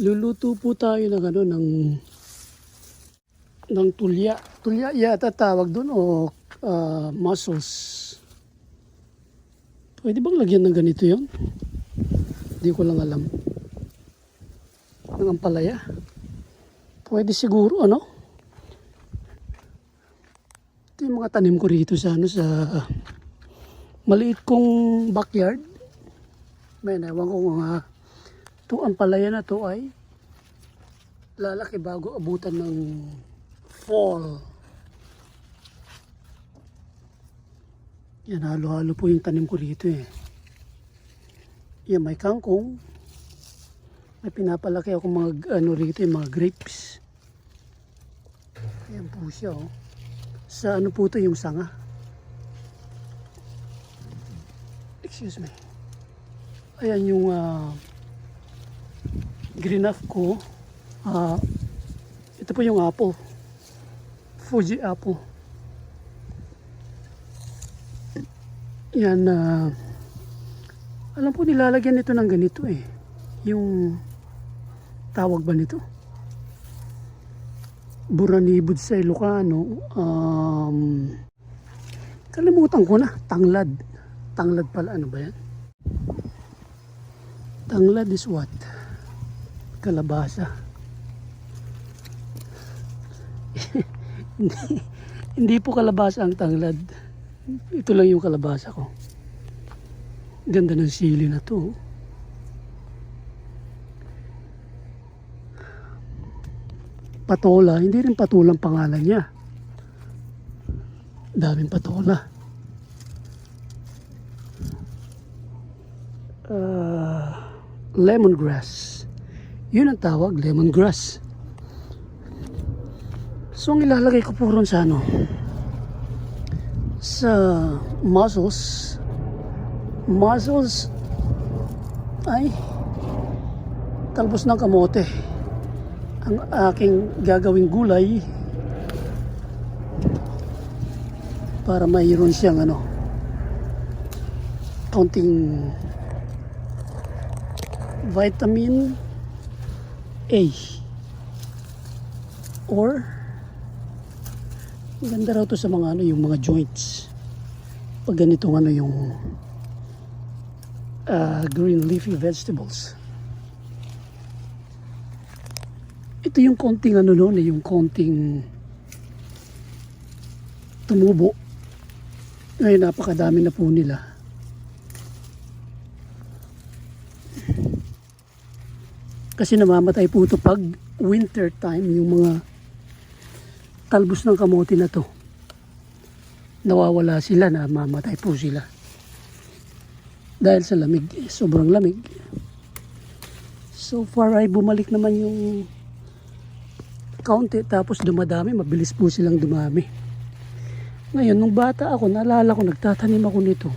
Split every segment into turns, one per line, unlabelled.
Luluto po tayo ng ano, ng ng tulya. Tulya yata tawag doon o ah, mussels. Pwede bang lagyan ng ganito yon? Hindi ko lang alam. Ng ampalaya. Pwede siguro ano? Ito yung mga tanim ko rito sa ano sa maliit kong backyard. May ewan ko uh, to ang palaya na to ay lalaki bago abutan ng fall. Yan, halo-halo po yung tanim ko rito eh. Yan, may kangkong. May pinapalaki ako mga ano rito, yung mga grapes. Yan po siya oh. Sa ano po to yung sanga. Excuse me. Ayan yung ah, green up ko. Ah, ito po yung apple. Fuji apple. Yan na alam po nilalagyan nito ng ganito eh. Yung tawag ba nito? Buranibod sa Ilocano. Um, kalimutan ko na. Tanglad. Tanglad pala. Ano ba yan? Tanglad is what? Kalabasa. hindi, hindi po kalabasa ang tanglad. Ito lang yung kalabasa ko. Ganda ng sili na to. Patola, hindi rin patola ang pangalan niya. Daming patola. Ah, lemongrass. Yun ang tawag, lemongrass. So, ang ilalagay ko po ron sa ano, sa mussels, mussels ay talbos ng kamote. Ang aking gagawing gulay para mayroon siyang ano, kaunting vitamin A. Or ganda raw to sa mga ano yung mga joints. Pag ganitong ano yung ah, green leafy vegetables. Ito yung konting ano noon eh, yung konting tumubo. Ngayon napakadami na po nila Kasi namamatay po ito pag winter time, yung mga talbos ng kamote na to. Nawawala sila, namamatay po sila. Dahil sa lamig, eh, sobrang lamig. So far ay bumalik naman yung kaunti tapos dumadami, mabilis po silang dumami. Ngayon, nung bata ako, naalala ko, nagtatanim ako nito.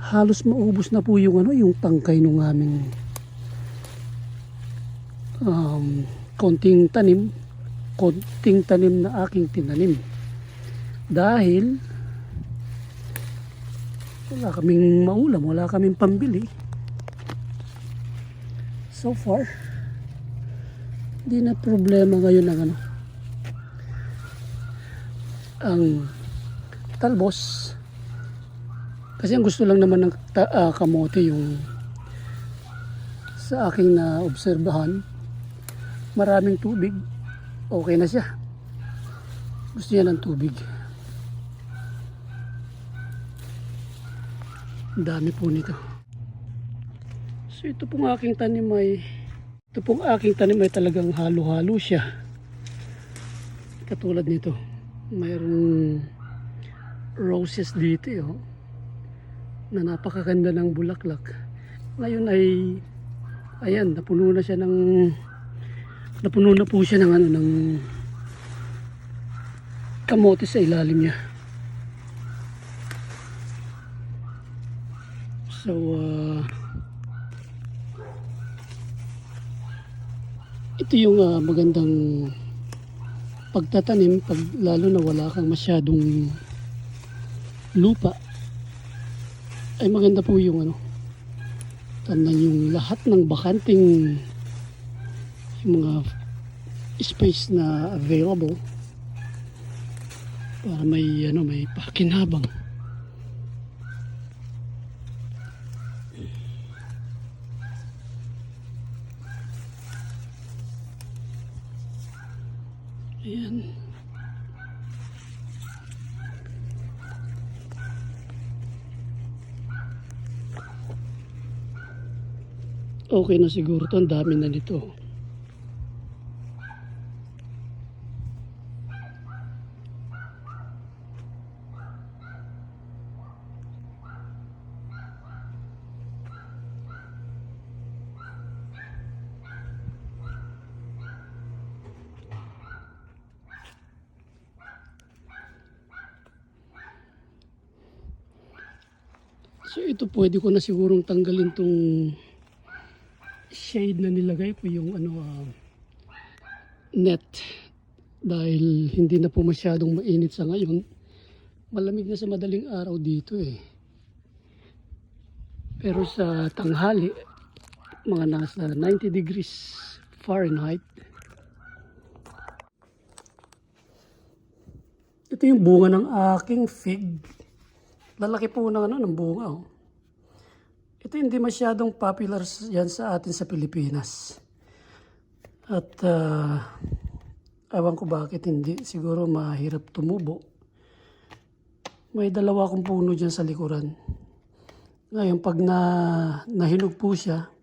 Halos maubos na po yung ano, yung tangkay nung aming um, konting tanim, konting tanim na aking tinanim. Dahil wala kaming maulam, wala kaming pambili. So far, hindi na problema ngayon ng ano, ang talbos. Kasi ang gusto lang naman ng ta- ah, kamote yung sa aking na obserbahan maraming tubig, okay na siya. Gusto niya ng tubig. Ang dami po nito. So ito pong aking tanim ay ito pong aking tanim ay talagang halo-halo siya. Katulad nito. Mayroong roses dito eh, oh, na napakaganda ng bulaklak. Ngayon ay ayan, napuno na siya ng napuno na po siya ng ano ng kamote sa ilalim niya. So uh, ito yung uh, magandang pagtatanim pag lalo na wala kang masyadong lupa ay maganda po yung ano tanda yung lahat ng bakanting mga space na available para may ano may pakinabang. Ayan. Okay na siguro to. Ang dami na nito. So ito pwede ko na sigurong tanggalin tong shade na nilagay ko yung ano ah, net dahil hindi na po masyadong mainit sa ngayon. Malamig na sa madaling araw dito eh. Pero sa tanghali, mga nasa 90 degrees Fahrenheit. Ito yung bunga ng aking fig. Lalaki po ng ano, ng bunga. Oh. Ito hindi masyadong popular yan sa atin sa Pilipinas. At uh, awan ko bakit hindi. Siguro mahirap tumubo. May dalawa akong puno dyan sa likuran. Ngayon, pag na, nahinog po siya,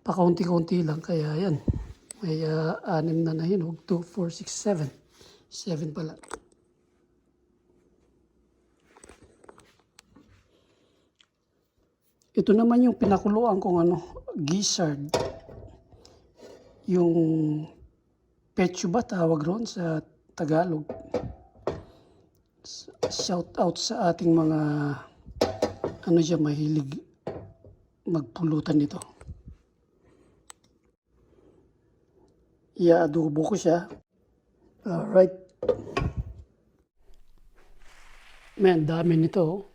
pakaunti-kaunti lang. Kaya yan, may ah, anim na nahinog. 2, 4, 6, 7. 7 pala. Ito naman yung pinakuluan kong ano, gizzard. Yung pecho ba tawag roon sa Tagalog. Shout out sa ating mga ano dyan, mahilig magpulutan nito. Ia-adobo ko siya. Alright. Man, dami nito. oh.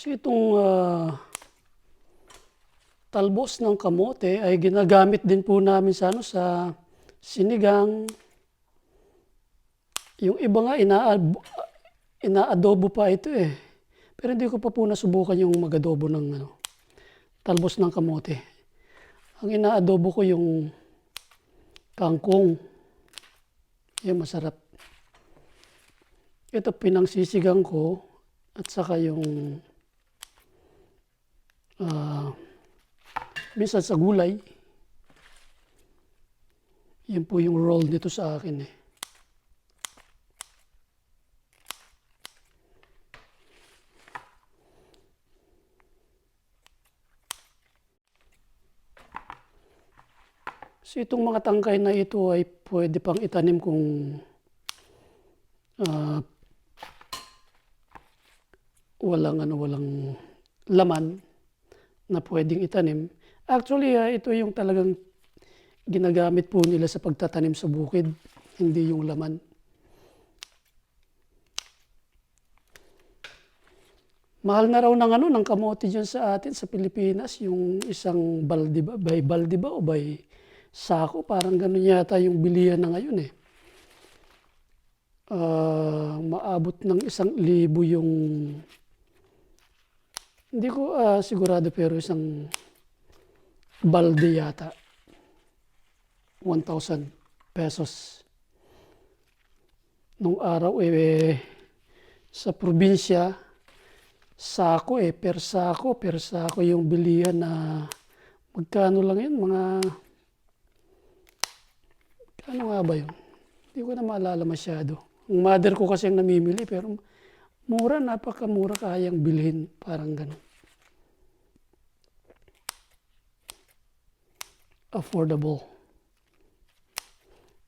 So itong ah, talbos ng kamote ay ginagamit din po namin sa ano sa sinigang. Yung iba nga ina inaadobo pa ito eh. Pero hindi ko pa po nasubukan yung magadobo ng ano, talbos ng kamote. Ang inaadobo ko yung kangkong. Yung masarap. Ito pinangsisigang ko at saka yung ah minsan sa gulay. Yun po yung role nito sa akin eh. So itong mga tangkay na ito ay pwede pang itanim kung ah, walang ano walang laman na pwedeng itanim. Actually, ah, ito yung talagang ginagamit po nila sa pagtatanim sa bukid, hindi yung laman. Mahal na raw ng ano ng kamote diyan sa atin sa Pilipinas, yung isang balde ba, by balde ba o by sako, parang ganun yata yung bilihan na ngayon eh. Ah, maabot ng isang libo yung hindi ko ah, sigurado pero isang balde yata. 1,000 pesos. Nung araw eh, sa probinsya, sako eh, per sako, per sako yung bilihan na magkano lang yun, mga, ano nga ba yun? Hindi ko na maalala masyado. Ang mother ko kasi ang namimili, pero mura, napakamura kayang bilhin, parang ganun. Affordable.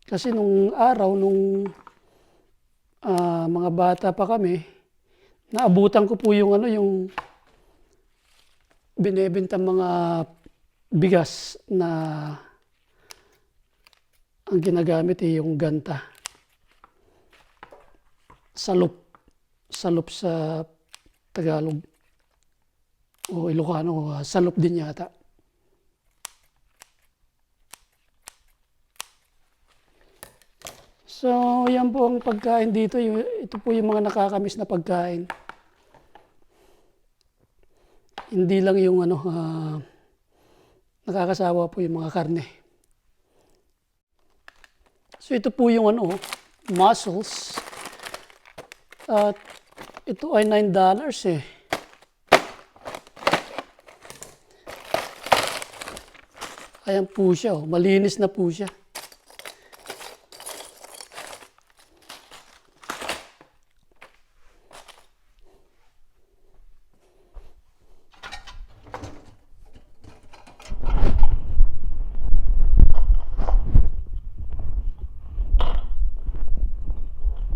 Kasi nung araw, nung ah, mga bata pa kami, naabutan ko po yung ano, yung binebenta mga bigas na ang ginagamit ay yung ganta. Salop. Salop sa Tagalog. O Ilocano, ah, salop din yata. So, yan po ang pagkain dito. Ito po yung mga nakakamiss na pagkain. Hindi lang yung ano, ah, nakakasawa po yung mga karne. So, ito po yung ano, mussels. At ito ay $9 eh. Ayan po siya, oh. malinis na po siya.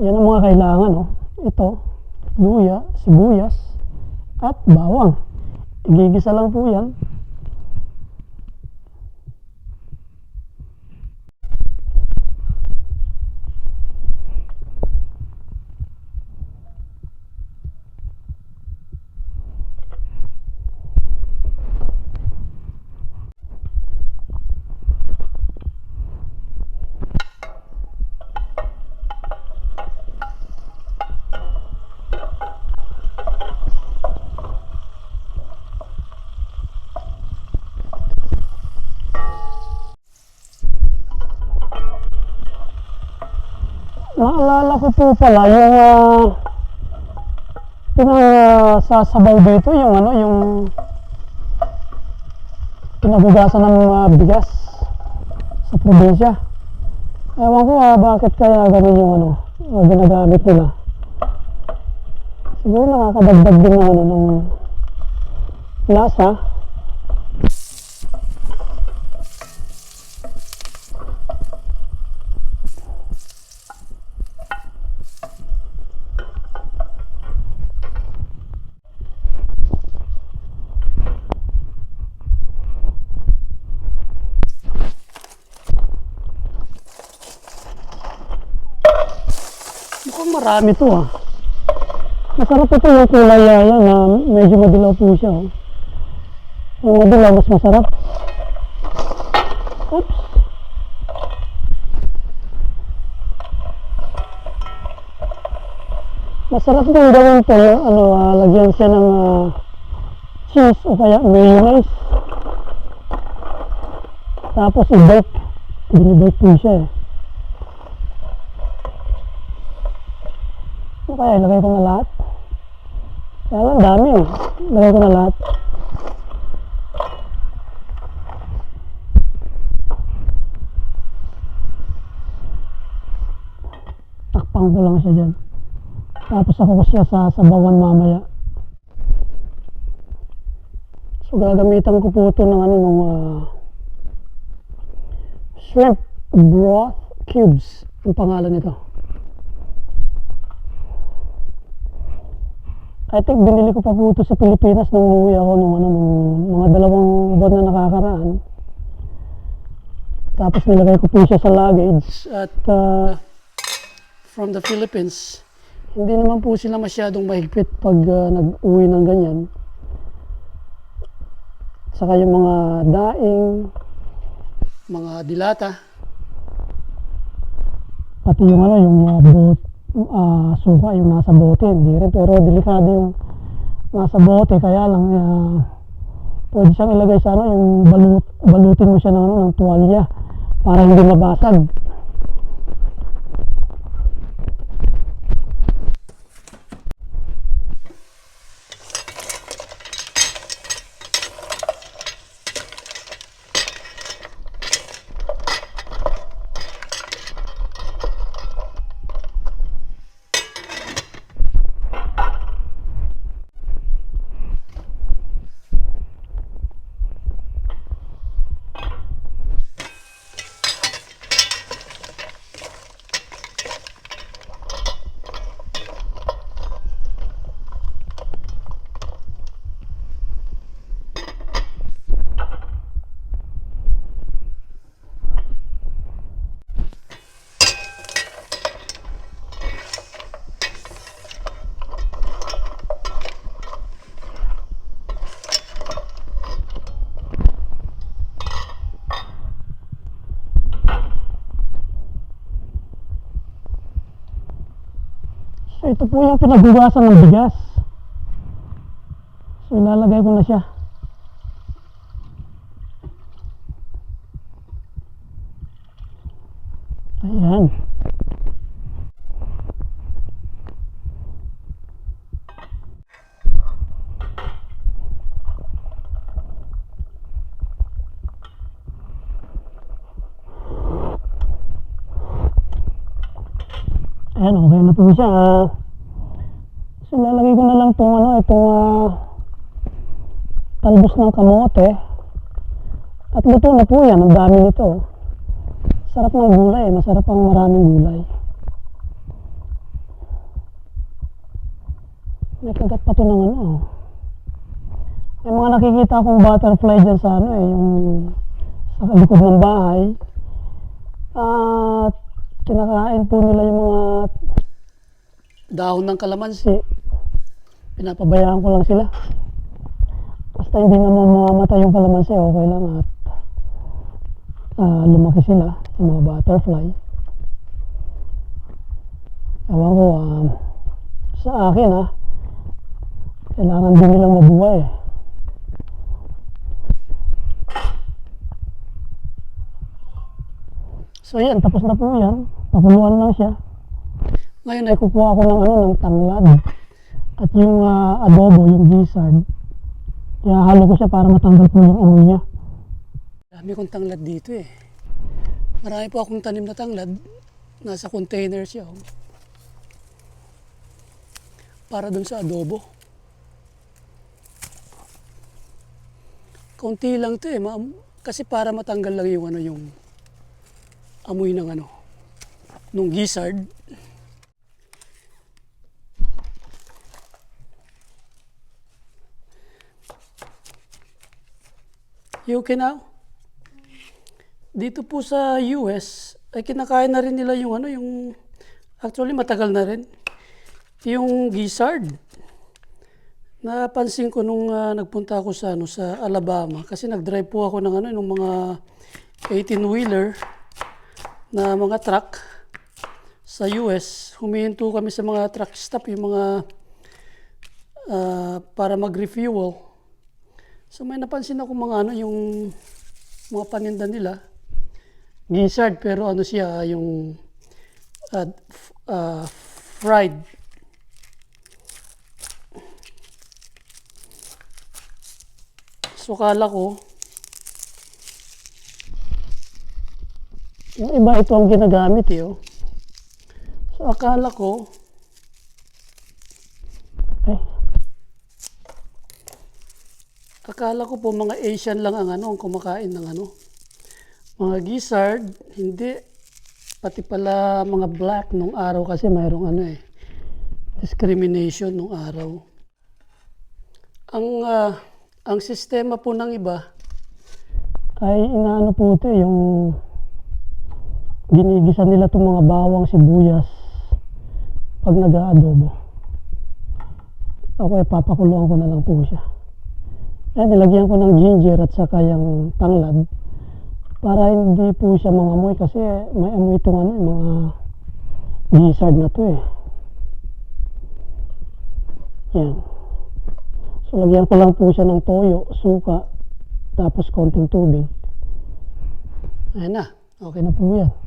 Yan ang mga kailangan, oh. Ito, luya, sibuyas, at bawang. Igigisa lang po yan. Naalala ko po pala yung uh, pinang dito, yung ano, yung kinabugasan ng mga bigas sa probinsya. Ewan ko ah, bakit kaya ganun yung ano, ah, ginagamit nila. Siguro nakakadagdag din ng ano, ng lasa. Marami to ah. Masarap ito yung kulay yan na medyo madilaw po siya. Oh. Yung madilaw mas masarap. Oops. Masarap din gawin to, ano, ah, lagyan siya ng ah, cheese o kaya mayonnaise. Tapos i-bake. Binibake po siya eh. Ano kaya, ilagay ko na lahat? Kaya lang, dami oh. Ilagay ko na lahat. Takpang ko lang siya dyan. Tapos ako ko siya sa sabawan mamaya. So gagamitan ko po ito ng ano ng ah, shrimp broth cubes ang pangalan nito. I think binili ko pa po ito sa Pilipinas nung umuwi ako nung, ano, nung mga dalawang buwan na nakakaraan. Tapos nilagay ko po siya sa luggage at uh, from the Philippines. Hindi naman po sila masyadong mahigpit pag uh, nag-uwi ng ganyan. Saka yung mga daing, mga dilata, pati yung ano, yung uh, boat, ah, suka, yung nasa bote, hindi rin. Pero delikado yung nasa bote, kaya lang, ah, pwede siyang ilagay sa ano, yung balut, balutin mo siya ng, ano, ng tuwalya para hindi mabasag. Ito po yung pinagugasan ng bigas. So ilalagay ko na siya. Ayan. Ayan, okay na po siya. ah. so, lalagay ko na lang itong ano, itong ah, talbos ng kamote. At luto na po yan, ang dami nito. Sarap ng gulay, masarap ang maraming gulay. May kagat pa to ng ano. ah. May mga nakikita akong butterfly dyan sa ano eh, yung sa likod ng bahay. At kinakain po nila yung mga dahon ng kalamansi. Pinapabayaan ko lang sila. Basta hindi naman mamamatay yung kalamansi, okay lang at ah, lumaki sila, yung mga butterfly. Ewan ko, ah, sa akin ha, kailangan din nilang mabuhay eh. So yan, tapos na po yan. Pakuluan lang siya. Ngayon ay kukuha ako ng ano, ng tanglad. At yung ah, adobo, yung gizzard. Kaya halo ko siya para matanggal po yung amoy niya. Dami kong tanglad dito eh. Marami po akong tanim na tanglad. Nasa container siya. oh. Para dun sa adobo. Kaunti lang to eh. Kasi para matanggal lang yung ano yung amoy ng ano nung gizzard. You okay now? Dito po sa US, ay kinakain na rin nila yung ano, yung actually matagal na rin. Yung gizzard. Napansin ko nung ah, nagpunta ako sa ano sa Alabama kasi nag-drive po ako ng ano ng mga 18-wheeler na mga truck sa US. Humihinto kami sa mga truck stop, yung mga ah, para mag-refuel. So may napansin ako mga ano, yung mga paninda nila. Gizzard, pero ano siya, yung ah, f- ah, fried. So kala ko, yung iba ito ang ginagamit eh. oh. So akala ko, ay, akala ko po mga Asian lang ang ano, ang kumakain ng ano. Mga gizzard, hindi. Pati pala mga black nung araw kasi mayroong ano eh, discrimination nung araw. Ang ah, ang sistema po ng iba ay inaano po ito eh, yung ginigisa nila itong mga bawang sibuyas pag nag-aadobo. Ako ay papakuluan ko na lang po siya. Ayan, nilagyan ko ng ginger at saka yung tanglad para hindi po siya mangamoy kasi may amoy itong ano, yung mga gizzard na to eh. Yan. So, lagyan ko lang po siya ng toyo, suka, tapos konting tubig. Ayan na. Okay na po yan.